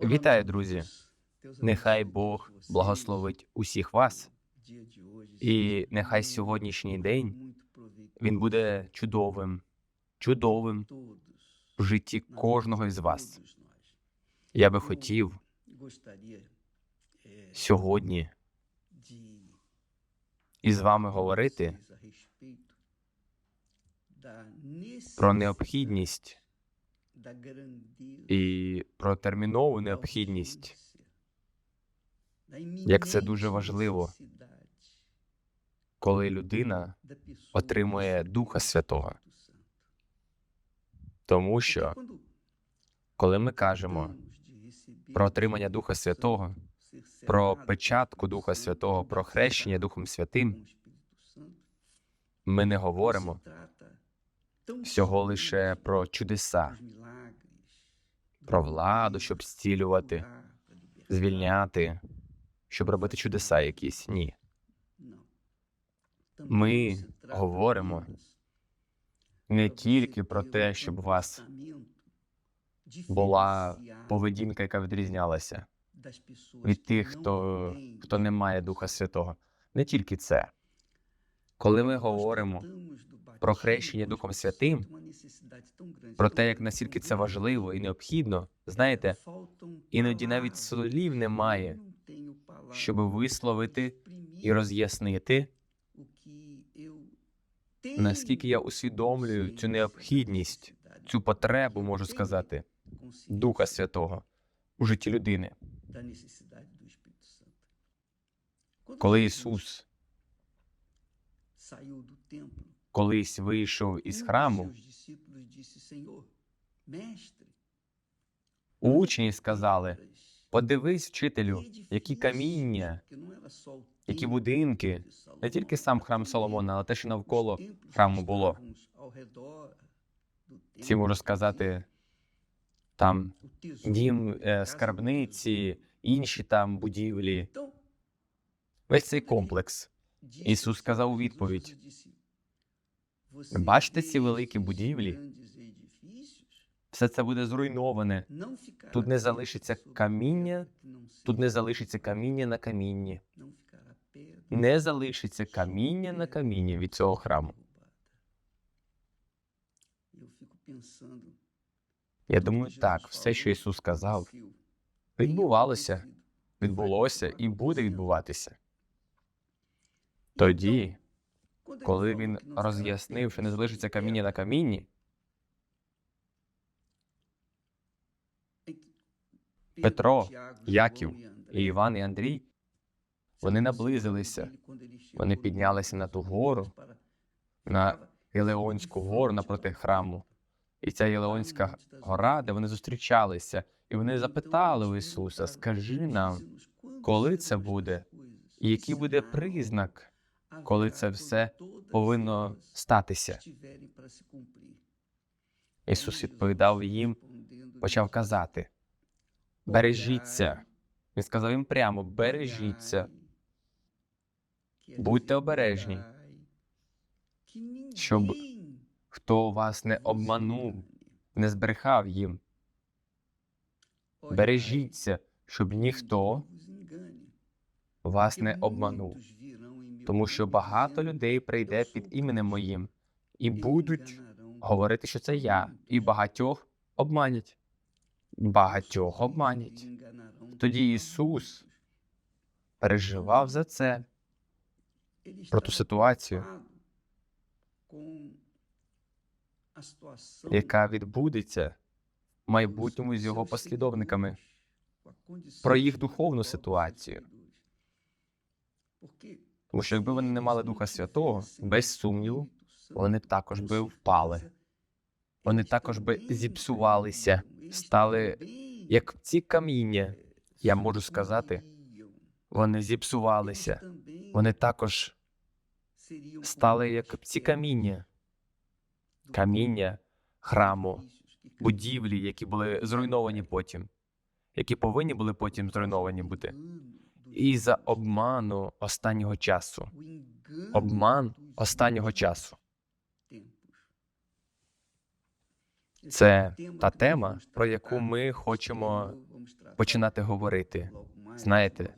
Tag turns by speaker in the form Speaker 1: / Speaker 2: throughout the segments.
Speaker 1: Вітаю, друзі! Нехай Бог благословить усіх вас, і нехай сьогоднішній день він буде чудовим, чудовим в житті кожного із вас. Я би хотів сьогодні із вами говорити про необхідність і про термінову необхідність, як це дуже важливо, коли людина отримує Духа Святого. Тому що, коли ми кажемо про отримання Духа Святого, про печатку Духа Святого, про хрещення Духом Святим, ми не говоримо всього лише про чудеса, про владу, щоб зцілювати, звільняти, щоб робити чудеса якісь. Ні. Ми говоримо не тільки про те, щоб у вас була поведінка, яка відрізнялася від тих, хто, хто не має Духа Святого. Не тільки це. Коли ми говоримо про хрещення Духом Святим, про те, як наскільки це важливо і необхідно, знаєте, іноді навіть слів немає, щоб висловити і роз'яснити, наскільки я усвідомлюю цю необхідність, цю потребу, можу сказати, Духа Святого у житті людини. Коли Ісус колись вийшов із храму, учні сказали: подивись, вчителю, які каміння, які будинки, не тільки сам храм Соломона, але те, що навколо храму було. Ці можу сказати, там дім е, скарбниці, інші там будівлі. Весь цей комплекс. Ісус сказав у відповідь: Бачите ці великі будівлі? Все це буде зруйноване. Тут не залишиться каміння, тут не залишиться каміння на камінні. Не залишиться каміння на камінні від цього храму. Я думаю, так, все, що Ісус сказав, відбувалося, відбулося і буде відбуватися. Тоді, коли він роз'яснив, що не залишиться каміння на камінні, Петро, Яків і Іван і Андрій, вони наблизилися, вони піднялися на ту гору, на Єлеонську гору напроти храму. І ця Єлеонська гора, де вони зустрічалися, і вони запитали у Ісуса: Скажи нам, коли це буде, і який буде признак, коли це все повинно статися. Ісус відповідав їм, почав казати: Бережіться. Він сказав їм прямо: бережіться, будьте обережні, щоб хто вас не обманув, не збрехав їм. Бережіться, щоб ніхто вас не обманув, тому що багато людей прийде під іменем моїм і будуть говорити, що це я, і багатьох обманять. Багатьох обманять. Тоді Ісус переживав за це, про ту ситуацію, яка відбудеться в майбутньому з його послідовниками, про їх духовну ситуацію. Тому що якби вони не мали Духа Святого, без сумніву, вони також би впали. Вони також би зіпсувалися, стали як ці каміння. Я можу сказати, вони зіпсувалися. Вони також стали як ці каміння, каміння храму, будівлі, які були зруйновані потім, які повинні були потім зруйновані бути. І за обману останнього часу. Обман останнього часу. Це та тема, про яку ми хочемо починати говорити. Знаєте,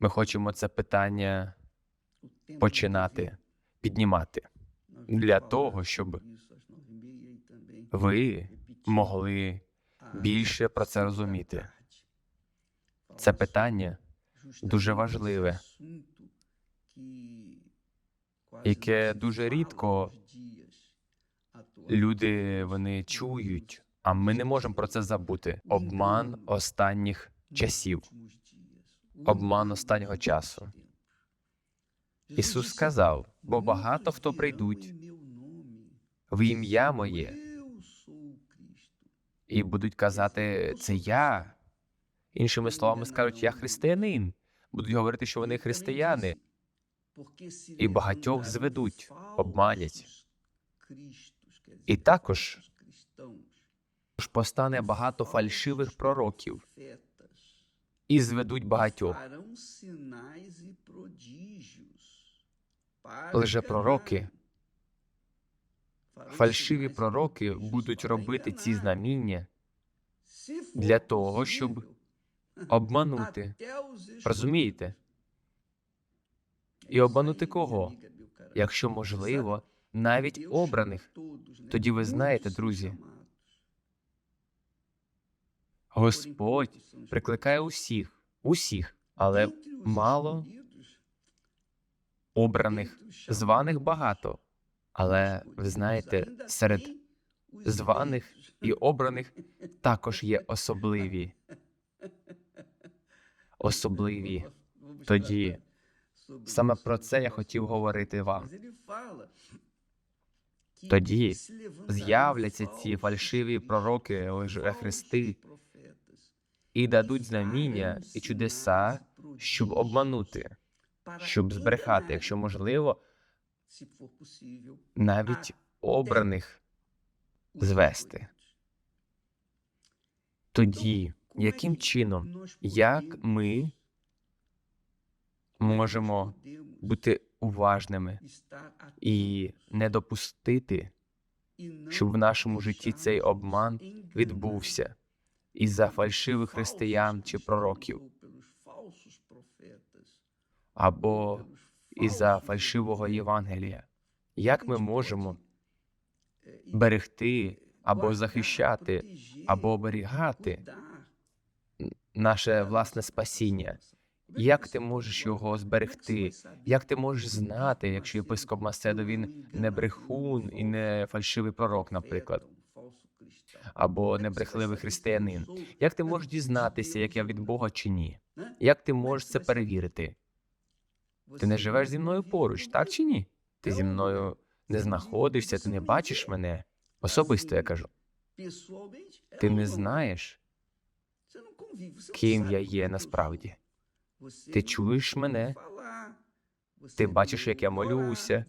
Speaker 1: Ми хочемо це питання починати піднімати для того, щоб ви могли більше про це розуміти. Це питання дуже важливе, яке дуже рідко люди вони чують, а ми не можемо про це забути. Обман останніх часів. Обман останнього часу. Ісус сказав: бо багато хто прийдуть в ім'я моє і будуть казати, це я. Іншими словами, скажуть, я християнин. Будуть говорити, що вони християни,
Speaker 2: і багатьох зведуть, обманять.
Speaker 1: і також постане багато фальшивих пророків і зведуть багатьох.
Speaker 2: Лжепророки,
Speaker 1: Фальшиві пророки будуть робити ці знаміння для того, щоб обманути. Розумієте? І обманути кого? Якщо можливо, навіть обраних. Тоді ви знаєте, друзі, Господь прикликає усіх, усіх, але мало обраних, званих багато. Але ви знаєте, серед званих і обраних також є особливі. Особливі. Тоді саме про це я хотів говорити вам.
Speaker 2: Тоді
Speaker 1: З'являться ці фальшиві пророки, лжехристи, і дадуть знаміння і чудеса, щоб обманути, щоб збрехати, якщо можливо, навіть обраних звести. Тоді, яким чином, як ми можемо бути уважними і не допустити, щоб в нашому житті цей обман відбувся із-за фальшивих християн чи пророків, або із-за фальшивого Євангелія? Як ми можемо берегти або захищати, або оберігати наше власне спасіння? Як ти можеш його зберегти? Як ти можеш знати, якщо єпископ Маседо він не брехун і не фальшивий пророк, наприклад, або не брехливий християнин? Як ти можеш дізнатися, як я від Бога чи ні? Як ти можеш це перевірити? Ти не живеш зі мною поруч, так чи ні? Ти зі мною не знаходишся, ти не бачиш мене. Особисто я кажу. Ти не знаєш, ким я є насправді. Ти чуєш мене, ти бачиш, як я молюся,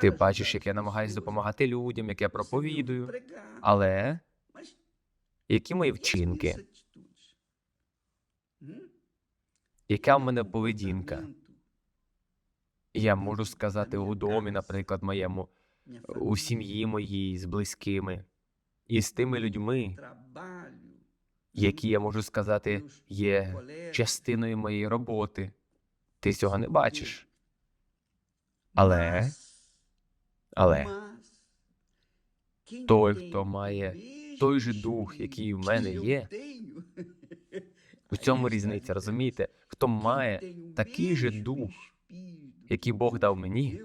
Speaker 1: ти бачиш, як я намагаюся допомагати людям, як я проповідую. Але які мої вчинки? Яка в мене поведінка? Я можу сказати у домі, наприклад, моєму, у сім'ї моїй з близькими і з тими людьми, які я можу сказати, є частиною моєї роботи. Ти цього не бачиш. Але, але той, хто має той же дух, який в мене є, у цьому різниця, розумієте? Хто має такий же дух, який Бог дав мені,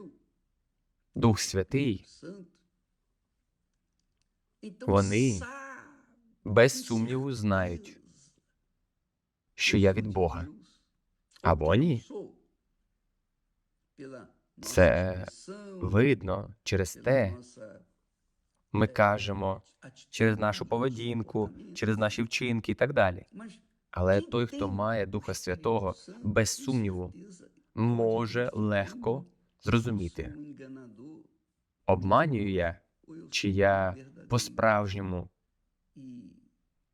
Speaker 1: Дух Святий,
Speaker 2: вони
Speaker 1: без сумніву знають, що я від Бога. Або ні.
Speaker 2: Це
Speaker 1: Видно через те, ми кажемо через нашу поведінку, через наші вчинки і так далі. Але той, хто має Духа Святого, без сумніву, може легко зрозуміти, обманюю я, чи я по-справжньому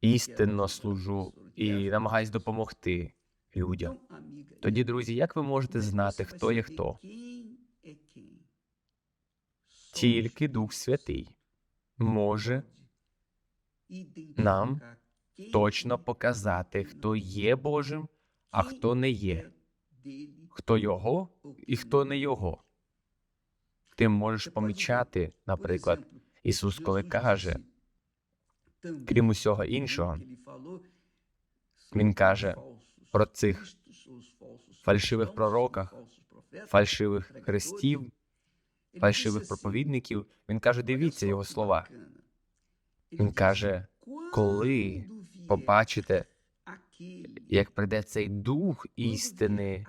Speaker 1: істинно служу і намагаюсь допомогти людям. Тоді, друзі, як ви можете знати, хто є хто? Тільки Дух Святий може нам точно показати, хто є Божим, а хто не є, хто його і хто не його. Ти можеш помічати, наприклад, Ісус, коли каже, крім усього іншого, Він каже про цих фальшивих пророках, фальшивих хрестів, фальшивих проповідників. Він каже: дивіться його слова. Він каже, коли побачите, як прийде цей дух істини,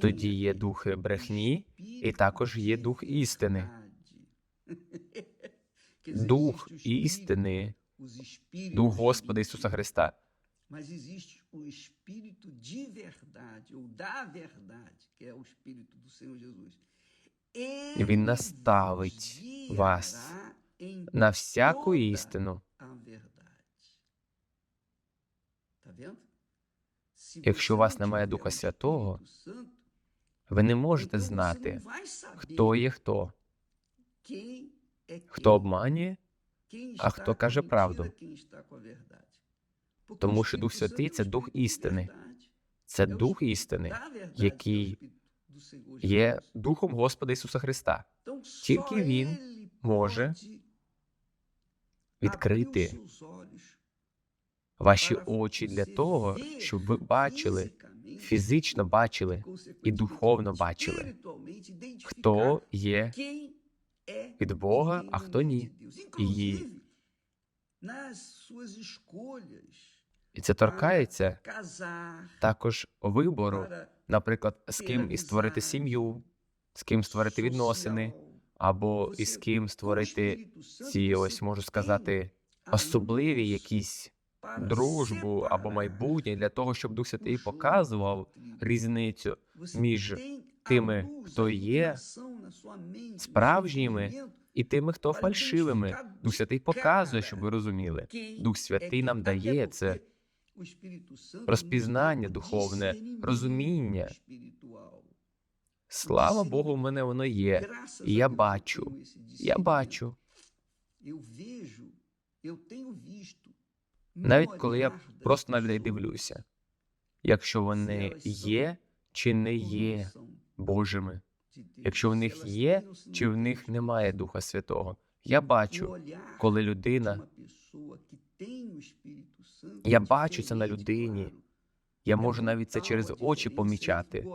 Speaker 1: тоді є духи брехні, і також є дух істини. Дух істини, дух Господа Ісуса Христа.
Speaker 3: Mas existe o espírito de verdade, ou da verdade, que é o espírito do Senhor Jesus. Ele
Speaker 1: Він наставить вас на всяку істину. Якщо у вас немає Духа Святого, Ви не можете знати, хто є хто, хто обманює, а хто каже правду. Тому що Дух Святий це Дух істини. Це Дух істини, який є. Духом Господа Ісуса Христа. Тільки Він може відкрити ваші очі для того, щоб ви бачили, фізично бачили,
Speaker 3: e,
Speaker 1: і духовно бачили, хто є від Бога, а хто ні. І, і це торкається також вибору, наприклад, з ким і створити сім'ю, з ким створити відносини, або із ким створити ці, ось можу сказати, особливі якісь дружбу або майбутнє для того, щоб Дух Святий показував різницю між тими, хто є справжніми, і тими, хто фальшивими. Дух Святий показує, щоб ви розуміли. Дух Святий нам дає це розпізнання духовне, розуміння. Слава Богу, в мене воно є. І я бачу, Я бачу, навіть коли я просто на людей дивлюся, якщо вони є чи не є Божими, якщо в них є чи в них немає Духа Святого. Я бачу, коли людина,
Speaker 3: Я бачу це на людині.
Speaker 1: я можу навіть це через очі помічати.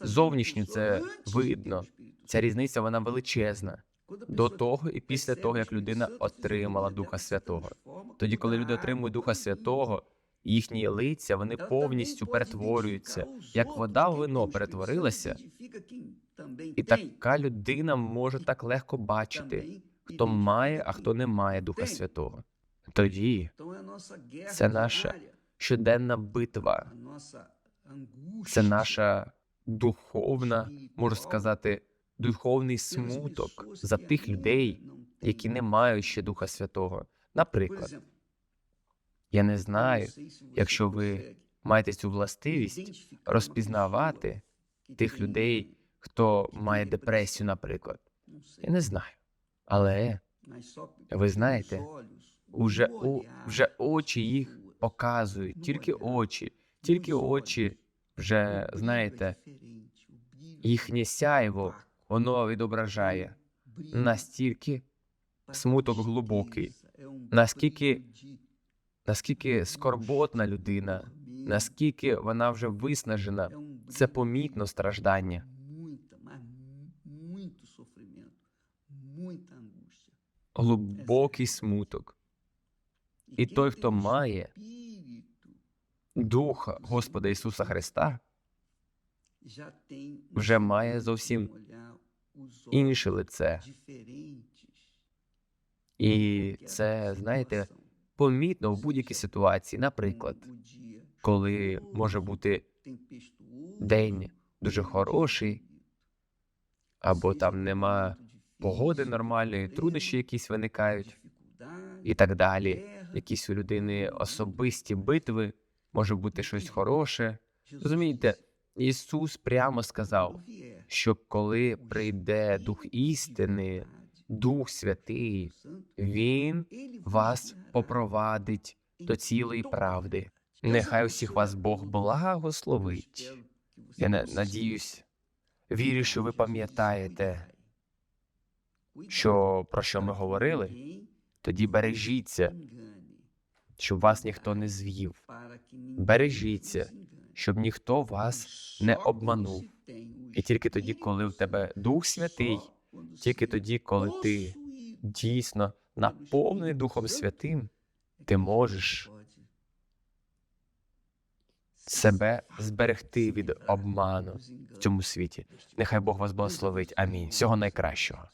Speaker 1: Зовнішньо це видно. Ця різниця вона величезна. До того і після того, як людина отримала Духа Святого. Тоді, коли люди отримують Духа Святого, їхні лиця вони повністю перетворюються, як вода в вино перетворилася, і така людина може так легко бачити, хто має, а хто не має Духа Святого. Тоді
Speaker 3: Це наша
Speaker 1: щоденна битва, це наша духовна, можу сказати, духовний смуток за тих людей, які не мають ще Духа Святого. Наприклад, я не знаю, якщо ви маєте цю властивість розпізнавати тих людей, хто має депресію, наприклад. Я не знаю. Але
Speaker 3: ви знаєте,
Speaker 1: уже, вже очі їх показують, тільки очі, тільки очі вже, знаєте, їхнє сяйво, воно відображає настільки смуток глибокий, наскільки, наскільки скорботна людина, наскільки вона вже виснажена, це помітно страждання. Глибокий смуток. І той, хто має Духа Господа Ісуса Христа,
Speaker 3: вже має зовсім
Speaker 1: інше лице. І це, знаєте, помітно в будь-якій ситуації. Наприклад, коли може бути день дуже хороший, або там нема погоди нормальної, труднощі якісь виникають і так далі. Якісь у людини особисті битви, може бути щось хороше. Розумієте, Ісус прямо сказав, що коли прийде Дух істини, Дух Святий, Він вас попровадить до цілої правди. Нехай усіх вас Бог благословить. Я на- надіюсь, вірю, що ви пам'ятаєте, що про що ми говорили. Тоді бережіться, щоб вас ніхто не звів, Бережіться, щоб ніхто вас не обманув. І тільки тоді, коли в тебе Дух Святий, тільки тоді, коли ти дійсно наповнений Духом Святим, ти можеш себе зберегти від обману в цьому світі. Нехай Бог вас благословить. Амінь. Всього найкращого.